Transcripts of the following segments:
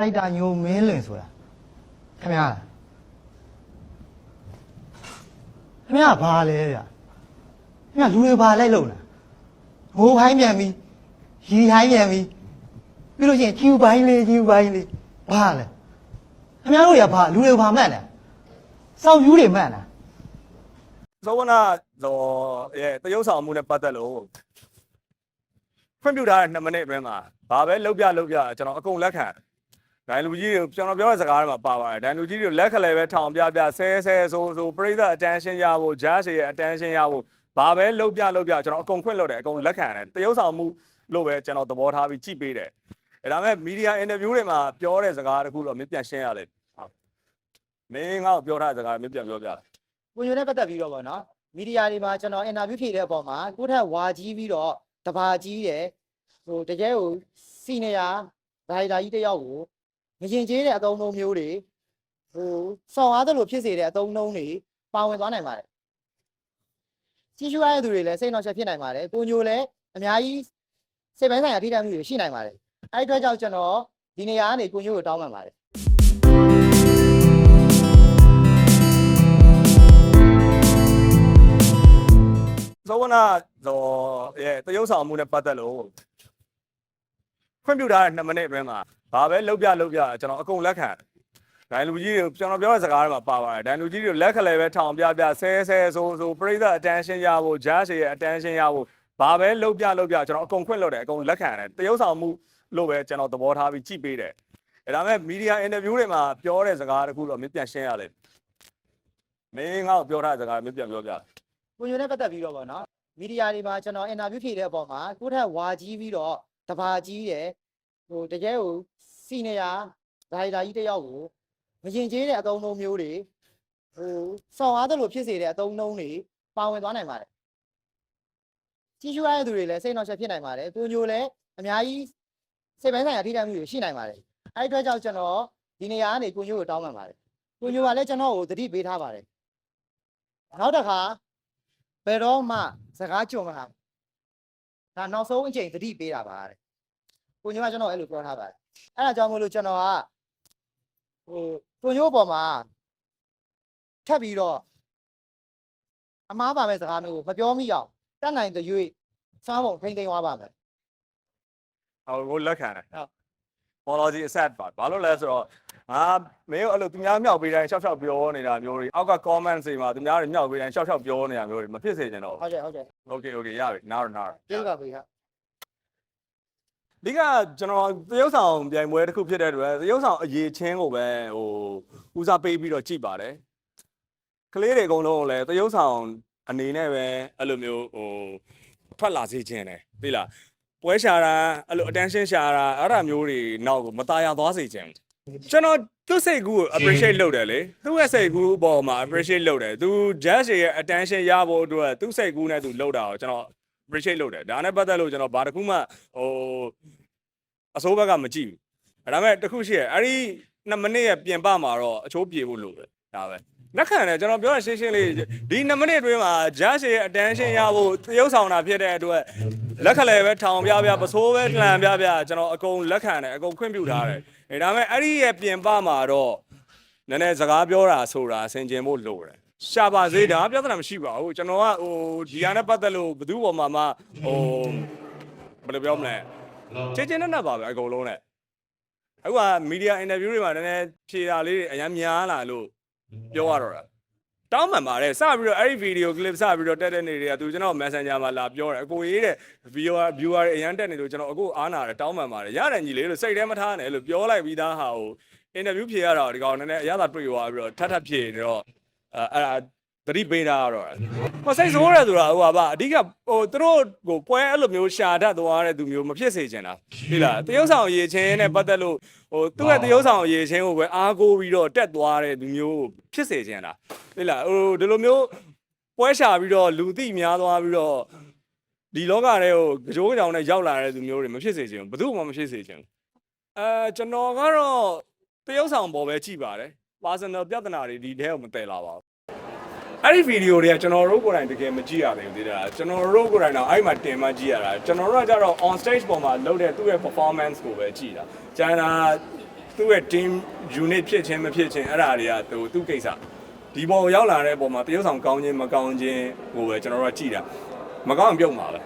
ရိုက်တာညိုမင်းလွင်ဆိုတာခင်ဗျာခင်ဗျာဘာလဲဗျခင်ဗျာလူတွေဘာလိုက်လုံလားဟိုဘိုင်းပြန်ပြီရီဟိုင်းပြန်ပြီပြီးလို့ရှိရင်ကျူဘိုင်းလေးကျူဘိုင်းလေးဘာလဲခင်ဗျားတို့ရဘာလူတွေဘာမှတ်လဲစောင်းယူတွေမှတ်လားဇောဝနာဇောရဲ့တရုပ်ဆောင်မှုနဲ့ပတ်သက်လို့ခွင့်ပြုထားတဲ့2မိနစ်အတွင်းမှာဘာပဲလှုပ်ပြလှုပ်ပြကျွန်တော်အကုန်လက်ခံ ဒိုင်လူကြီးတွေကျွန်တော်ပြောတဲ့စကားတွေမှာပါပါတယ်ဒိုင်လူကြီးတွေလက်ခလဲပဲထောင်ပြပြဆဲဆဲဆိုဆိုပရိသတ် attention ရဖို့ judge ရဲ့ attention ရဖို့ဘာပဲလှုပ်ပြလှုပ်ပြကျွန်တော်အကုန်ခွင့်လွှတ်တယ်အကုန်လက်ခံတယ်တရုပ်ဆောင်မှုလို့ပဲကျွန်တော်သဘောထားပြီးကြည့်ပေးတယ်အဲဒါမဲ့ media interview တွေမှာပြောတဲ့စကားတခုတော့မင်းပြန်ရှင်းရလေဟုတ်မင်းငါ့ကိုပြောထားတဲ့စကားမင်းပြန်ပြောပြတယ်ကိုညိုနဲ့ပတ်သက်ပြီးတော့ဗောနော်မီဒီယာတွေမှာကျွန်တော်အင်တာဗျူးဖြေတဲ့အပေါ်မှာကိုယ့်ထက်ဝါကြီးပြီးတော့တဘာကြီးတယ်ဟိုတကယ်ကိုစီနီယာဒါရိုက်တာကြီးတစ်ယောက်ကို ငရင်ကျေးတဲ့အသုံးအနှုန်းမျိုးတွေဟိုဆောင်အားသလိုဖြစ်စေတဲ့အသုံးအနှုန်းတွေပါဝင်သွားနိုင်ပါတယ်ကြီးရှုရတဲ့သူတွေလည်းစိတ်နှောက်ယှက်ဖြစ်နိုင်ပါတယ်ကိုညိုလည်းအများကြီးစိတ်ပိုင်းဆိုင်ရာထိခိုက်မှုတွေရှိနိုင်ပါတယ်အဲ့ဒီအတွက်ကြောင့်ကျွန်တော်ဒီနေရာကနေကိုညိုကိုတောင်းပန်ပါတယ်ဇောဝနာဇောရဲ့တရုပ်ဆောင်မှုနဲ့ပတ်သက်လို့ခွင့်ပြုထားတဲ့2မိနစ်အတွင်းမှာ ဘာပဲလှုပ်ပြလှုပ်ပြကျွန်တော်အကုန်လက်ခံဒိုင်လူကြီးတွေကျွန်တော်ပြောတဲ့စကားတွေမှာပါပါတယ်ဒိုင်လူကြီးတွေလက်ခလဲပဲထောင်ပြပြဆဲဆဲဆိုဆိုပရိသတ် attention ရဖို့ judge ရဲ့ attention ရဖို့ဘာပဲလှုပ်ပြလှုပ်ပြကျွန်တော်အကုန်ခွင့်လွှတ်တယ်အကုန်လက်ခံတယ်တရုပ်ဆောင်မှုလို့ပဲကျွန်တော်သဘောထားပြီးကြည့်ပေးတယ်အဲဒါမဲ့ media interview တွေမှာပြောတဲ့စကားတခုတော့မင်းပြန်ရှင်းရလေမင်းငါ့ကိုပြောထားတဲ့စကားမင်းပြန်ပြောပြတယ်ကိုညိုနဲ့ပတ်သက်ပြီးတော့ဗောနော်မီဒီယာတွေမှာကျွန်တော်အင်တာဗျူးဖြေတဲ့အပေါ်မှာကိုယ့်ထက်ဝါကြီးပြီးတော့တဘာကြီးတယ်ဟိုတကယ်ကို စီနီယာဒါရိုက်တာကြီးတစ်ယောက်ကိုငရင်ကျေးတဲ့အသုံးအနှုန်းမျိုးတွေဟိုဆောင်အားသလိုဖြစ်စေတဲ့အသုံးအနှုန်းတွေပါဝင်သွားနိုင်ပါတယ်ကြီးရှုရတဲ့သူတွေလည်းစိတ်နှောက်ယှက်ဖြစ်နိုင်ပါတယ်ကိုညိုလည်းအများကြီးစိတ်ပိုင်းဆိုင်ရာထိခိုက်မှုတွေရှိနိုင်ပါတယ်အဲ့ဒီအတွက်ကြောင့်ကျွန်တော်ဒီနေရာကနေကိုညိုကိုတောင်းပန်ပါတယ်ကိုညိုကလည်းကျွန်တော်ကိုသတိပေးထားပါတယ်နောက်တစ်ခါဘယ်တော့မှစကားကြုံမလားဒါနောက်ဆုံးအချိန်သတိပေးတာပါတဲ့ ကိုညိုကကျွန်တော်အဲ့လိုပြောထားပါတယ်အဲ့ဒါကြောင့်မို့လို့ကျွန်တော်ကဟိုကိုညိုပေါ်မှာထပ်ပြီးတော့အမားပါမဲ့စကားမျိုးကိုမပြောမိအောင်တတ်နိုင်တဲ့၍စားပုံထိမ့်သိမ်းသွားပါမယ်ဟိုကိုလက်ခံတယ်ဟုတ် apology accept ပါဘာလို့လဲဆိုတော့ငါမင်းတို့အဲ့လိုသူများမြောက်ပေးတိုင်းရှောက်ရှောက်ပြောနေတာမျိုးတွေအောက်က comment တွေမှာသူများတွေမြောက်ပေးတိုင်းရှောက်ရှောက်ပြောနေတာမျိုးတွေမဖြစ်စေချင်တော့ဟုတ်ကဲ့ဟုတ်ကဲ့ဘူး okay okay ရပြီနားရနားရကျေးဇူးပါဖေ ဟာ ဒီကကျွန်တော်သရုပ်ဆောင်ပြိုင်ပွဲတစ်ခုဖြစ်တဲ့အတွက်သရုပ်ဆောင်အရေးချင်းကိုပဲဟိုဦးစားပေးပြီးတော့ကြည်ပါတယ်ကလေးတွေအကုန်လုံးကိုလည်းသရုပ်ဆောင်အနေနဲ့ပဲအဲ့လိုမျိုးဟိုထွက်လာစေခြင်းတယ်သိလားပွဲရှာတာအဲ့လို attention ရှာတာအဲ့ဒါမျိုးတွေနောက်ကိုမตายရသွားစေခြင်းကျွန်တော်သူ့စိတ်ကူးကို appreciate လုပ်တယ်လေသူ့ရဲ့စိတ်ကူးအပေါ်မှာ appreciate လုပ်တယ်သူ judge ရဲ့ attention ရဖို့အတွက်သူ့စိတ်ကူးနဲ့သူလုပ်တာကိုကျွန်တော် appreciate လုပ်တယ်ဒါနဲ့ပတ်သက်လို့ကျွန်တော်ဘာတစ်ခုမှဟိုအစိုးဘက်ကမကြည့်ဘူးအဲဒါမဲ့တစ်ခုရှိရယ်အဲ့ဒီ2မိနစ်ရဲ့ပြင်ပမှာတော့အချိုးပြေဖို့လိုတယ်ဒါပဲလက်ခံတယ်ကျွန်တော်ပြောရရှင်းရှင်းလေးဒီ2မိနစ်အတွင်းမှာ judge ရဲ့ attention ရဖို့သရုပ်ဆောင်တာဖြစ်တဲ့အတွက်လက်ခလဲပဲထောင်ပြပြပစိုးပဲလှန်ပြပြကျွန်တော်အကုန်လက်ခံတယ်အကုန်ခွင့်ပြုထားတယ်အဲဒါမဲ့အဲ့ဒီရဲ့ပြင်ပမှာတော့နည်းနည်းစကားပြောတာဆိုတာဆင်ခြင်ဖို့လိုတယ် ရှာပါစေဒါပြဿနာမရှိပါဘူးကျွန်တော်ကဟိုဒီဟာနဲ့ပတ်သက်လို့ဘယ်သူ့ပေါ်မှာမှဟိုဘယ်လိုပြောမလဲချင်းချင်းနဲ့နဲ့ပါပဲအကုန်လုံးနဲ့အခုကမီဒီယာအင်တာဗျူးတွေမှာနည်းနည်းဖြေတာလေးတွေအများများလာလို့ပြောရတော့တာတောင်းပန်ပါတယ်စပြီးတော့အဲ့ဒီဗီဒီယိုကလစ်စပြီးတော့တက်တဲ့နေတွေကသူကျွန်တော် Messenger မှာလာပြောတယ်အကိုရေးတဲ့ viewer viewer တွေအရန်တက်နေလို့ကျွန်တော်အခုအားနာတယ်တောင်းပန်ပါတယ်ရတယ်ညီလေးလို့စိတ်ထဲမထားနဲ့လို့ပြောလိုက်ပြီးသားဟာကိုအင်တာဗျူးဖြေရတော့ဒီကောင်နည်းနည်းအရသာတွေ့သွားပြီးတော့ထပ်ထပ်ဖြေနေတော့ အဲအဲ့ဒါသတိပေးတာတော့ဟိုစိတ်ဆိုးရဲဆိုတာဟိုပါအဓိကဟိုသူတို့ကိုပွဲအဲ့လိုမျိုးရှာတတ်သွားတဲ့သူမျိုးမဖြစ်စေချင်တာဟုတ်လားတရုပ်ဆောင်ရေချင်းနဲ့ပတ်သက်လို့ဟိုသူ့ရဲ့တရုပ်ဆောင်ရေချင်းကိုပဲအားကိုးပြီးတော့တက်သွားတဲ့သူမျိုးကိုဖြစ်စေချင်တာဟုတ်လားဟိုဒီလိုမျိုးပွဲရှာပြီးတော့လူသိများသွားပြီးတော့ဒီလောကထဲကိုကြောကြောင်နဲ့ရောက်လာတဲ့သူမျိုးတွေမဖြစ်စေချင်ဘူးဘယ်သူမှမဖြစ်စေချင်ဘူးအဲကျွန်တော်ကတော့တရုပ်ဆောင်ပေါ်ပဲကြည့်ပါတယ် personal ပြဿနာတွေဒီထဲကိုမတည်လာပါဘူးအဲ့ဒီဗီဒီယိုတွေကကျွန်တော်တို့ကိုယ်တိုင်တကယ်မကြည့်ရသေးဘူးသေးတာကျွန်တော်တို့ကိုယ်တိုင်တော့အဲ့ဒီမှာတင်မှကြည့်ရတာကျွန်တော်တို့ကကြတော့ on stage ပေါ်မှာလုပ်တဲ့သူ့ရဲ့ performance ကိုပဲကြည့်တာကျန်တာသူ့ရဲ့ team unit ဖြစ်ခြင်းမဖြစ်ခြင်းအဲ့ဒါတွေကသူသူ့ကိစ္စဒီဘောကိုရောက်လာတဲ့ပုံမှာတရုတ်ဆောင်ကောင်းခြင်းမကောင်းခြင်းဟိုပဲကျွန်တော်တို့ကကြည်တာမကောင်းအောင်ပြုတ်မှာပဲ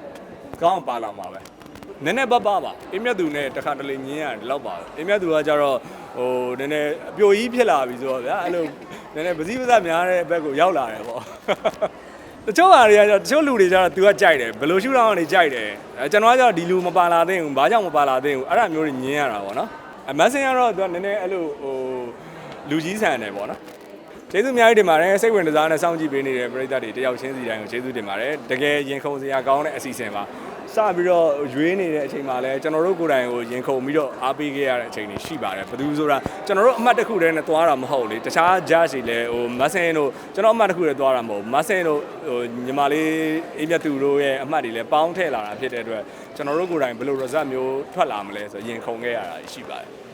ကောင်းအောင်ပါလာမှာပဲ နည်းနည်းပပပါအင်းမြတ်သူနဲ့တခါတလေညင်းရတယ်လောက်ပါအင်းမြတ်သူကကြတော့ဟိုနည်းနည်းအပြိုကြီးဖြစ်လာပြီဆိုတော့ဗျာအဲ့လိုနည်းနည်းပစည်းပစများတဲ့ဘက်ကိုရောက်လာတယ်ပေါ့တချို့ဟာတွေကကျတော့တချို့လူတွေကျတော့ तू ကကြိုက်တယ်ဘယ်လိုရှုထောင့်ကနေကြိုက်တယ်အဲကျွန်တော်ကကျတော့ဒီလူမပါလာသင့်ဘူးဘာကြောင့်မပါလာသင့်ဘူးအဲ့ဒါမျိုးတွေညင်းရတာပေါ့နော်အမတ်စင်ကတော့ तू ကနည်းနည်းအဲ့လိုဟိုလူကြီးဆန်တယ်ပေါ့နော်ကျေးဇူးအများကြီးတင်ပါတယ်စိတ်ဝင်စားနဲ့စောင့်ကြည့်ပေးနေတဲ့ပရိသတ်တွေတယောက်ချင်းစီတိုင်းကိုကျေးဇူးတင်ပါတယ်တကယ်ရင်ခုန်စရာကောင်းတဲ့အစီအစဉ်ပါ စပြီးတော့ရွေးနေတဲ့အချိန်မှာလဲကျွန်တော်တို့ကိုယ်တိုင်ကိုရင်ခုန်ပြီးတော့အားပေးခဲ့ရတဲ့အချိန်တွေရှိပါတယ်ဘယ်သူဆိုတာကျွန်တော်တို့အမှတ်တစ်ခုတည်းနဲ့သွားတာမဟုတ်လေတခြား judge တွေလည်းဟိုမတ်ဆင်တို့ကျွန်တော်အမှတ်တစ်ခုတည်းသွားတာမဟုတ်မတ်ဆင်တို့ဟိုညီမလေးအေးမြတ်သူတို့ရဲ့အမှတ်တွေလည်းပေါင်းထည့်လာတာဖြစ်တဲ့အတွက်ကျွန်တော်တို့ကိုယ်တိုင်ဘယ်လို result မျိုးထွက်လာမလဲဆိုရင်ခုန်ခဲ့ရတာရှိပါတယ်